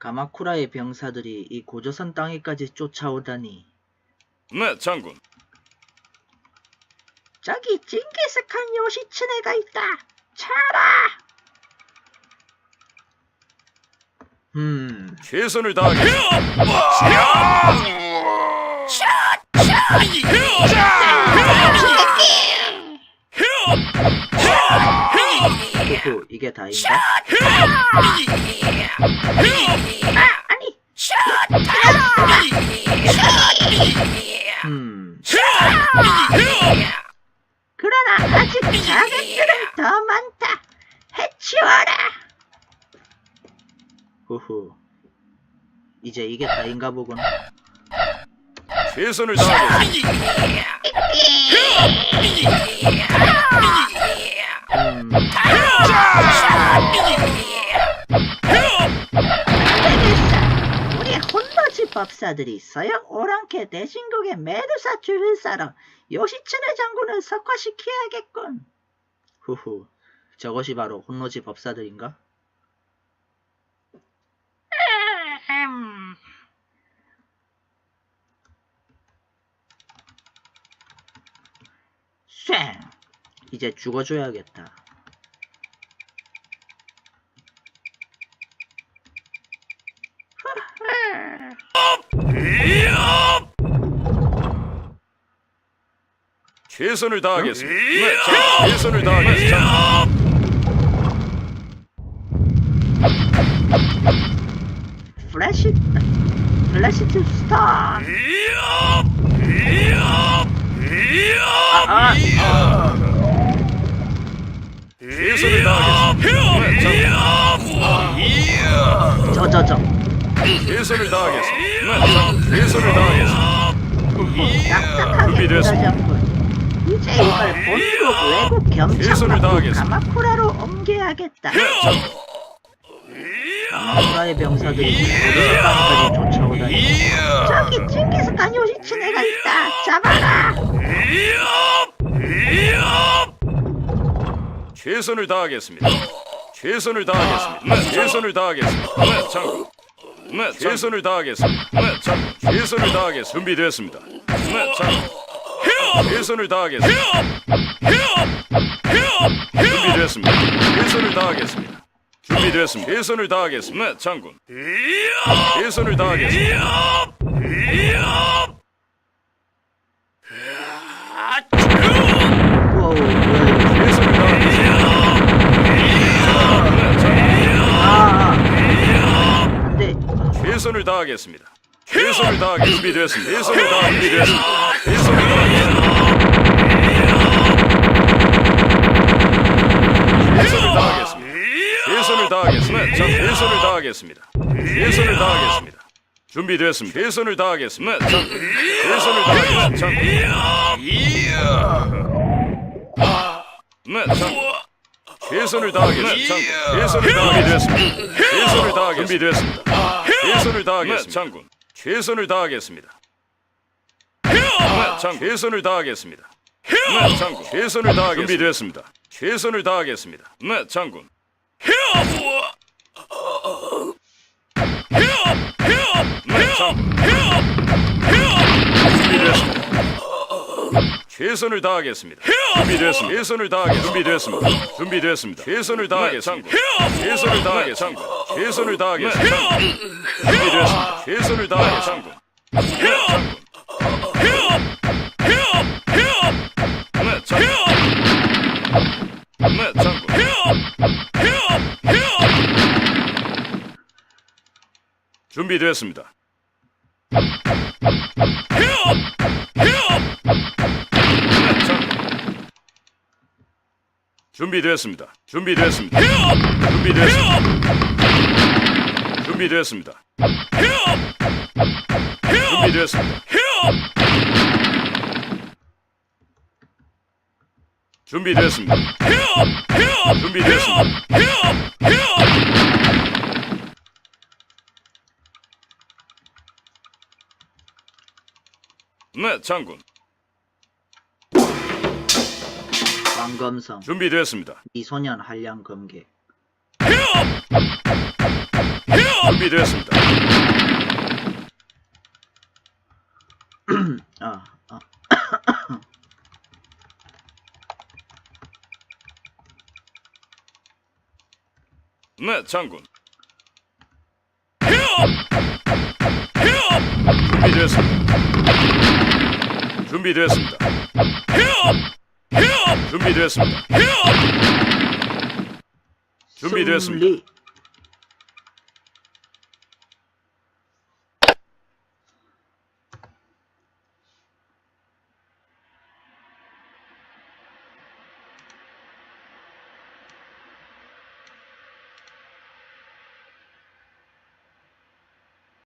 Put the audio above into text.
가마쿠라의 병사들이 이 고조선 땅에까지 쫓아오다니. 네, 장군. 저기 징기스칸 요시츠네가 있다. 차라. 음, 최선을 다하겠 후후, 이게 다인가? 아니. 음. 그러나 아직 자객들은 더 많다. 해치워라. 후후. 이제 이게 다인가 보군. 최선을 다하겠 우리 혼너지 법사들이 서역 오랑캐 대신국의 메두사 싸러 요시츠네 장군을 석화시켜야겠군. 후후, 저것이 바로 혼노지 법사들인가? 음. 쉥! 이제 죽어줘야겠다. 최선을 다하겠습니다. 네. 최선을 다하겠습니다. 플래시, 플래시 투 스타. 아, 최선을 다하겠습니다. 저, 저, 저. 최선을 다하겠습니다. 최선을 다하겠습니다. 준비됐습니다. 이제 이걸 본국 외국 최선을 경찰 다하겠습니다. 가마쿠라로 옮겨야겠다. 가마쿠라의 병사들이 고조선까지 쫓아오다니. 저기 징기스칸 요시츠네가 있다. 잡아라. 최선을 다하겠습니다. 최선을 다하겠습니다. 네, 최선을 다하겠습니다. 네, 장군. 네, 최선을 다하겠습니다. 네, 장군. 최선을 다하겠습니다. 준비됐습니다. 네, 장군. 최선을 다하겠습니다. 준비됐습니다. 최선을 다하겠습니다. 준비됐습니다. 최선을 다하겠습니다. 네, 장군. 최선을 다하겠습니다야, 최선을 다하겠습니다. 네, 장군. 이거. 아, 안 돼. 최선을 다하겠습니다. 최선을 다하겠습니다. 준비됐습니다. 최선을 다하겠습니다. 최선을 다하겠습니다. 최선을 다하겠습니다. 최선을 다하겠습니다. 자, 최선을 다하겠습니다. 최선을 다하겠습니다. 준비됐습니다. 최선을 다하겠습니다. 자, 최선을 다하겠습니다. 자, 네, 자, 최선을 다하겠습니다. 장군. 최선을 다하겠습니다. 최선을 다하겠습니다. 준비됐습니다. 최선을 다하겠습니다. 장군. 최선을 다하겠습니다. 네, 장군. 최선을 다하겠습니다. 네, 장군. 최선을 다하겠습니다. 준비됐습니다. 최선을 다하겠습니다. 네, 장군. 네, 장군. 준비됐습니다. 최선을 다하겠습니다. 준비됐습니다. 최선을 다하겠습니다. 준비됐습니다. 준비됐습니다. 최선을 다하겠습니다. 최선을 다하겠습니다. 최선을 다하겠습니다. 준비됐습니다. 최선을. 네, 장군. 네, 장군. 네, 장군. 준비됐습니다. 네, 장군. 준비됐습니다. 준비됐습니다. 준비됐습니다. 준비됐습니다. 준비됐습니다. 준비됐습니다. 준비됐습니다. 네, 장군. 왕검성, 준비됐습니다. 이소년 한량 검객. 준비되었습니다. 아, 아. 네, 장군. 준비되었습니다. 준비되었습니다. 준비되었습니다. 준비되었습니다. 승리.